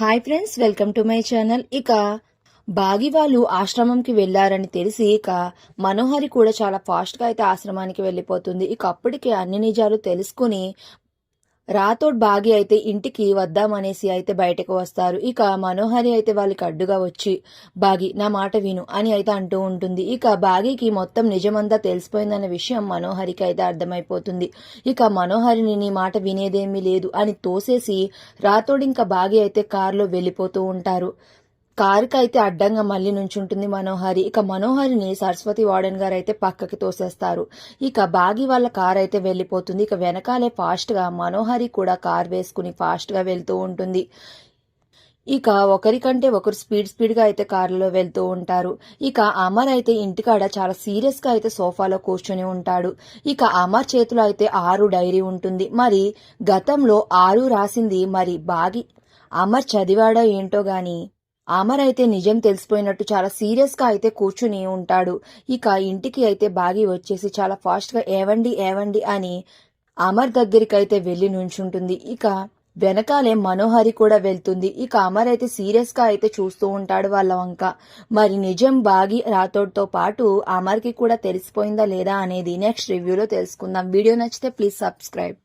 Hi friends welcome to my channel ఇక బాగి వాళ్ళు ఆశ్రమంకి వెళ్ళారని తెలిసి ఇక మనోహరి కూడా చాలా ఫాస్ట్గా అయితే ఆశ్రమానికి వెళ్ళిపోతుంది. ఇక అప్పటికే అన్ని నిజాలు తెలుసుకుని రాతోడ్ బాగి అయితే ఇంటికి వద్దామనేసి అయితే బయటకు వస్తారు. ఇక మనోహరి అయితే వాళ్ళకి అడ్డుగా వచ్చి బాగి నా మాట విను అని అయితే అంటూ ఉంటుంది. ఇక బాగికి మొత్తం నిజమంతా తెలిసిపోయిందన్న విషయం మనోహరికి అయితే అర్థమైపోతుంది. ఇక మనోహరిని నీ మాట వినేదేమీ లేదు అని తోసేసి రాతోడ్ ఇంకా బాగి అయితే కారులో వెళ్ళిపోతూ ఉంటారు. కారుకి అయితే అడ్డంగా మళ్ళీ నుంచుంటుంది మనోహరి. ఇక మనోహరిని సరస్వతి వార్డెన్ గారు అయితే పక్కకి తోసేస్తారు. ఇక బాగి వాళ్ళ కార్ అయితే వెళ్ళిపోతుంది. ఇక వెనకాలే ఫాస్ట్గా మనోహరి కూడా కార్ వేసుకుని ఫాస్ట్గా వెళ్తూ ఉంటుంది. ఇక ఒకరికంటే ఒకరు స్పీడ్ స్పీడ్గా అయితే కారులో వెళ్తూ ఉంటారు. ఇక అమర్ అయితే ఇంటికాడ చాలా సీరియస్గా అయితే సోఫాలో కూర్చొని ఉంటాడు. ఇక అమర్ చేతిలో అయితే ఆరు డైరీ ఉంటుంది. మరి గతంలో ఆరు రాసింది మరి బాగి. అమర్ చదివాడో ఏంటో గాని అమర్ అయితే నిజం తెలిసిపోయినట్టు చాలా సీరియస్గా అయితే కూర్చుని ఉంటాడు. ఇక ఇంటికి అయితే బాగి వచ్చేసి చాలా ఫాస్ట్గా ఏవండి ఏవండి అని అమర్ దగ్గరికి అయితే వెళ్ళి నుంచుంటుంది. ఇక వెనకాలే మనోహరి కూడా వెళ్తుంది. ఇక అమర్ అయితే సీరియస్గా అయితే చూస్తూ ఉంటాడు వాళ్ళ వంక. మరి నిజం బాగి రాతోడ్తో పాటు అమర్కి కూడా తెలిసిపోయిందా లేదా అనేది నెక్స్ట్ రివ్యూలో తెలుసుకుందాం. వీడియో నచ్చితే ప్లీజ్ సబ్స్క్రైబ్.